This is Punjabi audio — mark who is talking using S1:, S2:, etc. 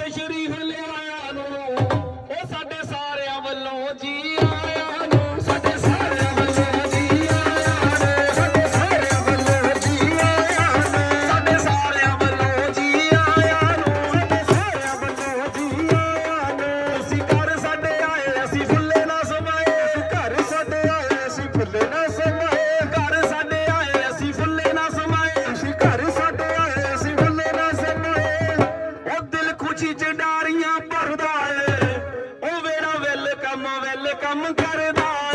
S1: ਤਸ਼ਰੀਫ ਲਿਆਇਆ ਨੂੰ। ਉਹ ਸਾਡੇ ਸਾਰਿਆਂ ਵੱਲੋਂ ਜੀ ਆਇਆ ਨੂੰ। ਸਾਡੇ ਸਾਰਿਆਂ ਵੱਲੋਂ ਜੀ ਆਇਆ ਨੂੰ। ਸਾਡੇ ਸਾਰਿਆਂ ਵੱਲੋਂ ਜੀ ਆਇਆ ਨੂੰ। ਸਾਡੇ ਸਾਰਿਆਂ ਵੱਲੋਂ ਜੀ ਆਇਆ ਨੂੰ। ਸਾਡੇ ਸਾਰਿਆਂ ਵੱਲੋਂ ਜੀ ਆਇਆ ਨੂੰ। ਡਾਰੀਆਂ ਭਰਦਾ ਏ। ਉਹ ਵੇੜਾ ਵੇਲ ਕੰਮ ਵੇਲ ਕੰਮ ਕਰਦਾ